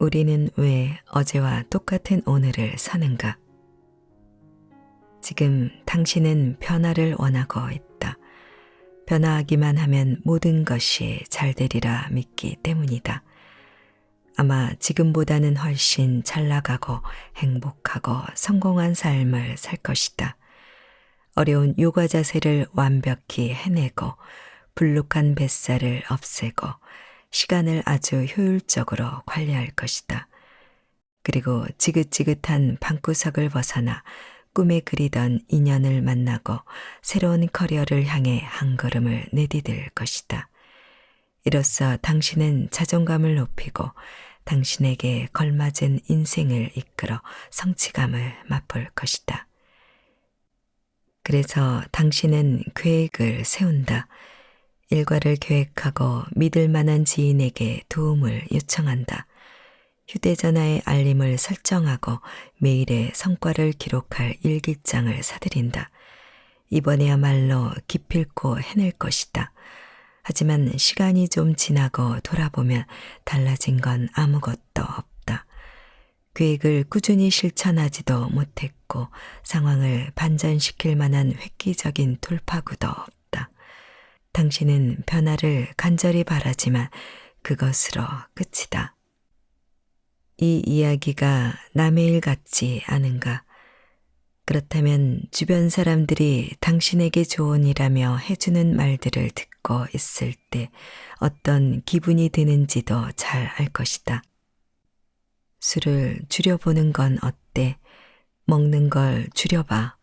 우리는 왜 어제와 똑같은 오늘을 사는가? 지금 당신은 변화를 원하고 있다. 변화하기만 하면 모든 것이 잘 되리라 믿기 때문이다. 아마 지금보다는 훨씬 잘 나가고 행복하고 성공한 삶을 살 것이다. 어려운 요가 자세를 완벽히 해내고 불룩한 뱃살을 없애고 시간을 아주 효율적으로 관리할 것이다. 그리고 지긋지긋한 방구석을 벗어나 꿈에 그리던 인연을 만나고 새로운 커리어를 향해 한 걸음을 내디딜 것이다. 이로써 당신은 자존감을 높이고 당신에게 걸맞은 인생을 이끌어 성취감을 맛볼 것이다. 그래서 당신은 계획을 세운다. 일과를 계획하고 믿을 만한 지인에게 도움을 요청한다. 휴대전화의 알림을 설정하고 매일의 성과를 기록할 일기장을 사들인다. 이번에야말로 기필코 해낼 것이다. 하지만 시간이 좀 지나고 돌아보면 달라진 건 아무것도 없다. 계획을 꾸준히 실천하지도 못했고 상황을 반전시킬 만한 획기적인 돌파구도 없다. 당신은 변화를 간절히 바라지만 그것으로 끝이다. 이 이야기가 남의 일 같지 않은가? 그렇다면 주변 사람들이 당신에게 조언이라며 해주는 말들을 듣고 있을 때 어떤 기분이 드는지도 잘 알 것이다. 술을 줄여보는 건 어때? 먹는 걸 줄여봐.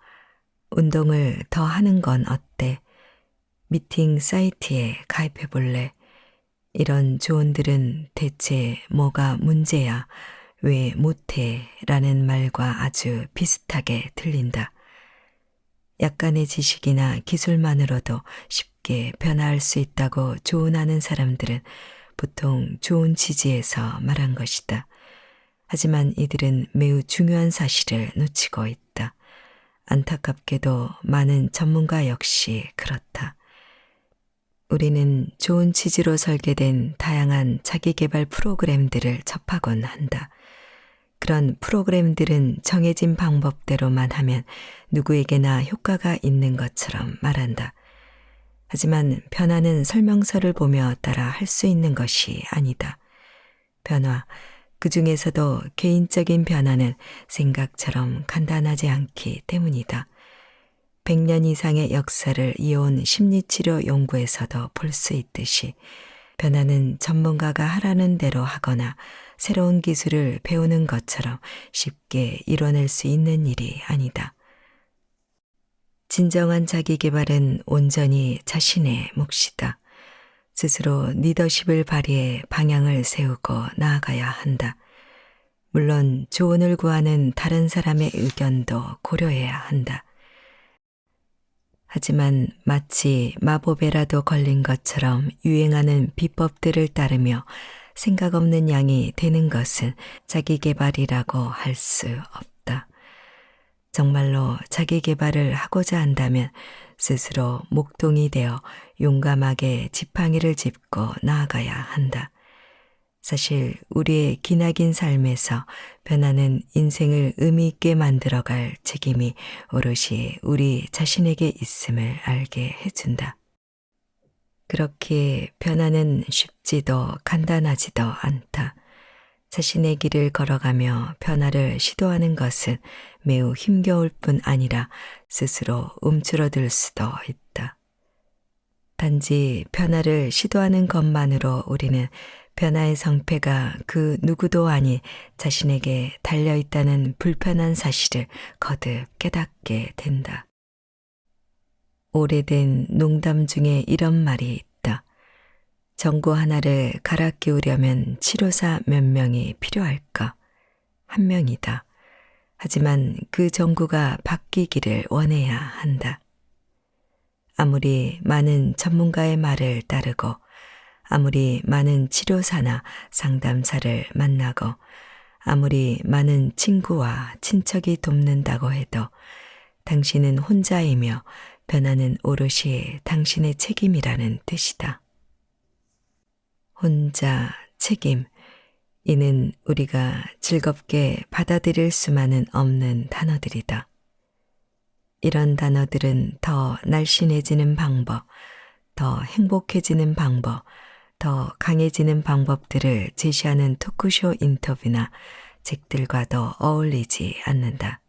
운동을 더 하는 건 어때? 미팅 사이트에 가입해 볼래? 이런 조언들은 대체 뭐가 문제야? 왜 못해? 라는 말과 아주 비슷하게 들린다. 약간의 지식이나 기술만으로도 쉽게 변화할 수 있다고 조언하는 사람들은 보통 좋은 지지에서 말한 것이다. 하지만 이들은 매우 중요한 사실을 놓치고 있다. 안타깝게도 많은 전문가 역시 그렇다. 우리는 좋은 취지로 설계된 다양한 자기개발 프로그램들을 접하곤 한다. 그런 프로그램들은 정해진 방법대로만 하면 누구에게나 효과가 있는 것처럼 말한다. 하지만 변화는 설명서를 보며 따라 할 수 있는 것이 아니다. 변화, 그 중에서도 개인적인 변화는 생각처럼 간단하지 않기 때문이다. 100년 이상의 역사를 이어온 심리치료 연구에서도 볼 수 있듯이 변화는 전문가가 하라는 대로 하거나 새로운 기술을 배우는 것처럼 쉽게 이뤄낼 수 있는 일이 아니다. 진정한 자기 개발은 온전히 자신의 몫이다. 스스로 리더십을 발휘해 방향을 세우고 나아가야 한다. 물론 조언을 구하는 다른 사람의 의견도 고려해야 한다. 하지만 마치 마법에라도 걸린 것처럼 유행하는 비법들을 따르며 생각 없는 양이 되는 것은 자기 개발이라고 할 수 없다. 정말로 자기 개발을 하고자 한다면 스스로 목동이 되어 용감하게 지팡이를 짚고 나아가야 한다. 사실 우리의 기나긴 삶에서 변하는 인생을 의미 있게 만들어갈 책임이 오롯이 우리 자신에게 있음을 알게 해준다. 그렇게 변화는 쉽지도 간단하지도 않다. 자신의 길을 걸어가며 변화를 시도하는 것은 매우 힘겨울 뿐 아니라 스스로 움츠러들 수도 있다. 단지 변화를 시도하는 것만으로 우리는 변화의 성패가 그 누구도 아닌 자신에게 달려 있다는 불편한 사실을 거듭 깨닫게 된다. 오래된 농담 중에 이런 말이 있다. 전구 하나를 갈아 끼우려면 치료사 몇 명이 필요할까? 한 명이다. 하지만 그 전구가 바뀌기를 원해야 한다. 아무리 많은 전문가의 말을 따르고 아무리 많은 치료사나 상담사를 만나고 아무리 많은 친구와 친척이 돕는다고 해도 당신은 혼자이며 변화는 오롯이 당신의 책임이라는 뜻이다. 혼자 책임. 이는 우리가 즐겁게 받아들일 수만은 없는 단어들이다. 이런 단어들은 더 날씬해지는 방법, 더 행복해지는 방법, 더 강해지는 방법들을 제시하는 토크쇼 인터뷰나 책들과도 어울리지 않는다.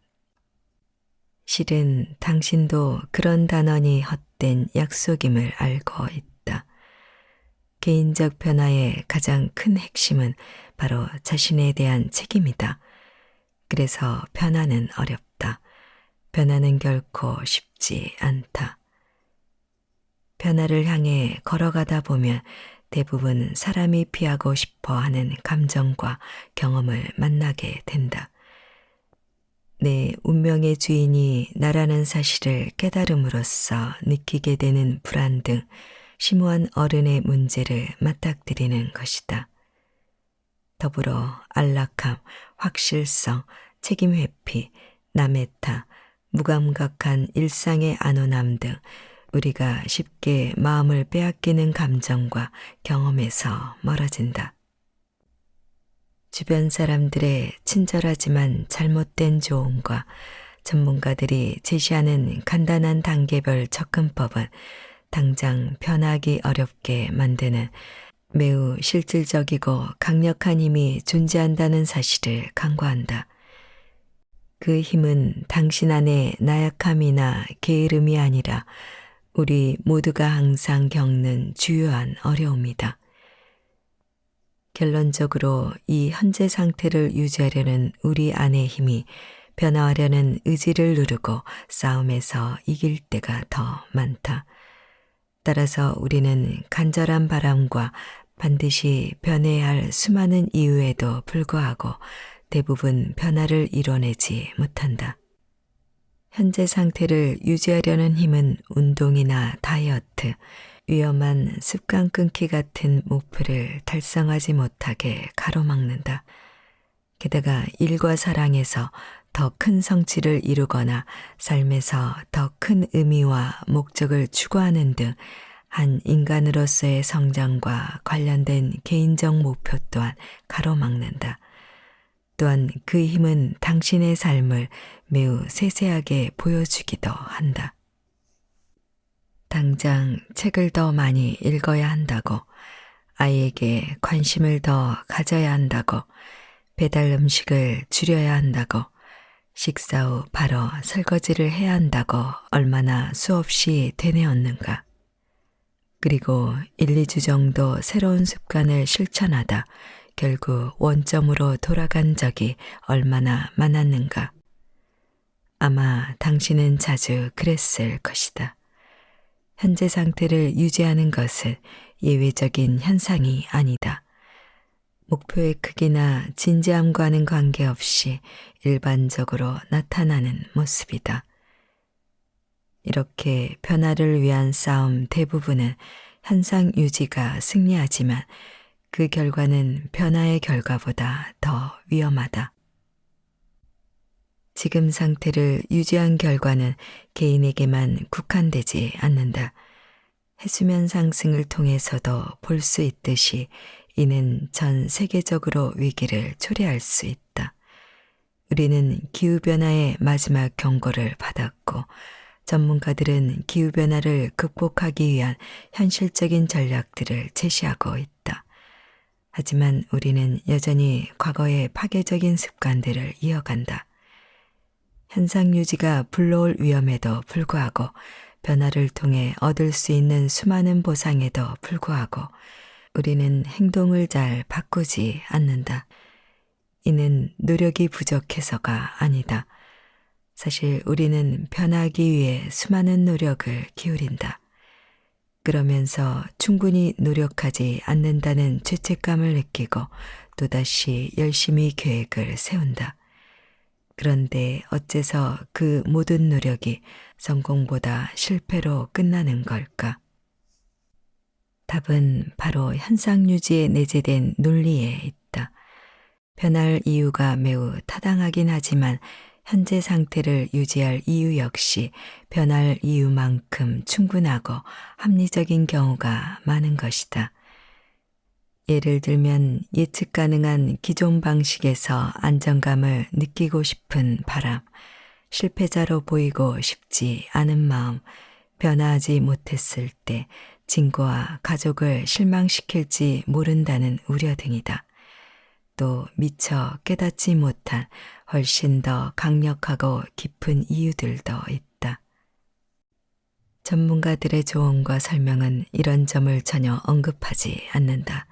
실은 당신도 그런 단언이 헛된 약속임을 알고 있다. 개인적 변화의 가장 큰 핵심은 바로 자신에 대한 책임이다. 그래서 변화는 어렵다. 변화는 결코 쉽지 않다. 변화를 향해 걸어가다 보면 대부분 사람이 피하고 싶어 하는 감정과 경험을 만나게 된다. 내 운명의 주인이 나라는 사실을 깨달음으로써 느끼게 되는 불안 등 심오한 어른의 문제를 맞닥뜨리는 것이다. 더불어 안락함, 확실성, 책임 회피, 남의 탓, 무감각한 일상의 안온함 등 우리가 쉽게 마음을 빼앗기는 감정과 경험에서 멀어진다. 주변 사람들의 친절하지만 잘못된 조언과 전문가들이 제시하는 간단한 단계별 접근법은 당장 변하기 어렵게 만드는 매우 실질적이고 강력한 힘이 존재한다는 사실을 강구한다. 그 힘은 당신 안의 나약함이나 게으름이 아니라 우리 모두가 항상 겪는 주요한 어려움이다. 결론적으로 이 현재 상태를 유지하려는 우리 안의 힘이 변화하려는 의지를 누르고 싸움에서 이길 때가 더 많다. 따라서 우리는 간절한 바람과 반드시 변해야 할 수많은 이유에도 불구하고 대부분 변화를 이뤄내지 못한다. 현재 상태를 유지하려는 힘은 운동이나 다이어트, 위험한 습관 끊기 같은 목표를 달성하지 못하게 가로막는다. 게다가 일과 사랑에서 더 큰 성취를 이루거나 삶에서 더 큰 의미와 목적을 추구하는 등 한 인간으로서의 성장과 관련된 개인적 목표 또한 가로막는다. 또한 그 힘은 당신의 삶을 매우 세세하게 보여주기도 한다. 당장 책을 더 많이 읽어야 한다고, 아이에게 관심을 더 가져야 한다고, 배달 음식을 줄여야 한다고, 식사 후 바로 설거지를 해야 한다고 얼마나 수없이 되뇌었는가. 그리고 1, 2주 정도 새로운 습관을 실천하다 결국 원점으로 돌아간 적이 얼마나 많았는가. 아마 당신은 자주 그랬을 것이다. 현재 상태를 유지하는 것은 예외적인 현상이 아니다. 목표의 크기나 진지함과는 관계없이 일반적으로 나타나는 모습이다. 이렇게 변화를 위한 싸움 대부분은 현상 유지가 승리하지만 그 결과는 변화의 결과보다 더 위험하다. 지금 상태를 유지한 결과는 개인에게만 국한되지 않는다. 해수면 상승을 통해서도 볼 수 있듯이 이는 전 세계적으로 위기를 초래할 수 있다. 우리는 기후변화의 마지막 경고를 받았고, 전문가들은 기후변화를 극복하기 위한 현실적인 전략들을 제시하고 있다. 하지만 우리는 여전히 과거의 파괴적인 습관들을 이어간다. 현상 유지가 불러올 위험에도 불구하고 변화를 통해 얻을 수 있는 수많은 보상에도 불구하고 우리는 행동을 잘 바꾸지 않는다. 이는 노력이 부족해서가 아니다. 사실 우리는 변하기 위해 수많은 노력을 기울인다. 그러면서 충분히 노력하지 않는다는 죄책감을 느끼고 또다시 열심히 계획을 세운다. 그런데 어째서 그 모든 노력이 성공보다 실패로 끝나는 걸까? 답은 바로 현상 유지에 내재된 논리에 있다. 변할 이유가 매우 타당하긴 하지만 현재 상태를 유지할 이유 역시 변할 이유만큼 충분하고 합리적인 경우가 많은 것이다. 예를 들면 예측 가능한 기존 방식에서 안정감을 느끼고 싶은 바람, 실패자로 보이고 싶지 않은 마음, 변화하지 못했을 때 친구와 가족을 실망시킬지 모른다는 우려 등이다. 또 미처 깨닫지 못한 훨씬 더 강력하고 깊은 이유들도 있다. 전문가들의 조언과 설명은 이런 점을 전혀 언급하지 않는다.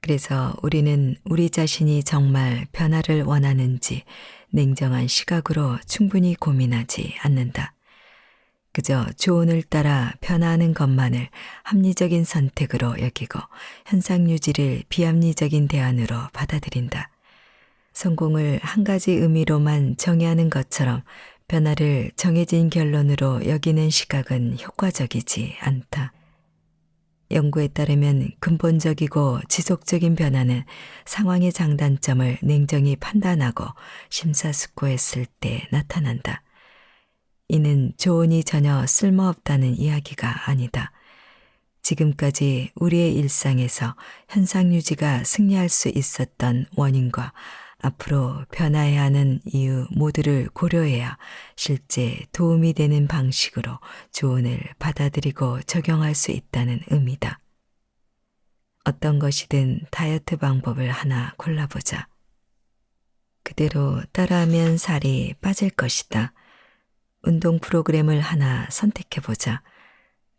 그래서 우리는 우리 자신이 정말 변화를 원하는지 냉정한 시각으로 충분히 고민하지 않는다. 그저 조언을 따라 변화하는 것만을 합리적인 선택으로 여기고 현상 유지를 비합리적인 대안으로 받아들인다. 성공을 한 가지 의미로만 정의하는 것처럼 변화를 정해진 결론으로 여기는 시각은 효과적이지 않다. 연구에 따르면 근본적이고 지속적인 변화는 상황의 장단점을 냉정히 판단하고 심사숙고했을 때 나타난다. 이는 조언이 전혀 쓸모없다는 이야기가 아니다. 지금까지 우리의 일상에서 현상 유지가 승리할 수 있었던 원인과 앞으로 변화해야 하는 이유 모두를 고려해야 실제 도움이 되는 방식으로 조언을 받아들이고 적용할 수 있다는 의미다. 어떤 것이든 다이어트 방법을 하나 골라보자. 그대로 따라하면 살이 빠질 것이다. 운동 프로그램을 하나 선택해보자.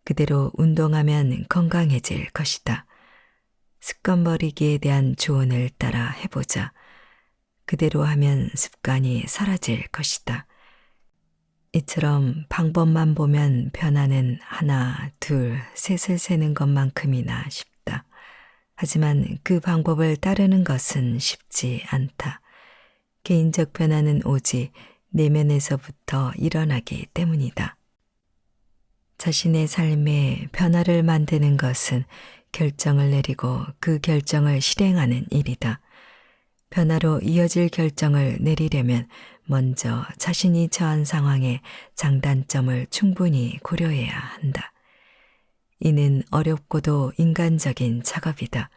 그대로 운동하면 건강해질 것이다. 습관 버리기에 대한 조언을 따라 해보자. 그대로 하면 습관이 사라질 것이다. 이처럼 방법만 보면 변화는 하나, 둘, 셋을 세는 것만큼이나 쉽다. 하지만 그 방법을 따르는 것은 쉽지 않다. 개인적 변화는 오직 내면에서부터 일어나기 때문이다. 자신의 삶에 변화를 만드는 것은 결정을 내리고 그 결정을 실행하는 일이다. 변화로 이어질 결정을 내리려면 먼저 자신이 처한 상황의 장단점을 충분히 고려해야 한다. 이는 어렵고도 인간적인 작업이다.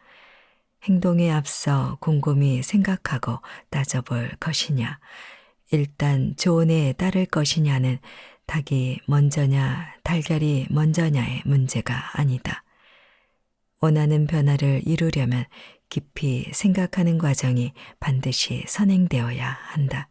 행동에 앞서 곰곰이 생각하고 따져볼 것이냐, 일단 조언에 따를 것이냐는 닭이 먼저냐, 달걀이 먼저냐의 문제가 아니다. 원하는 변화를 이루려면 깊이 생각하는 과정이 반드시 선행되어야 한다.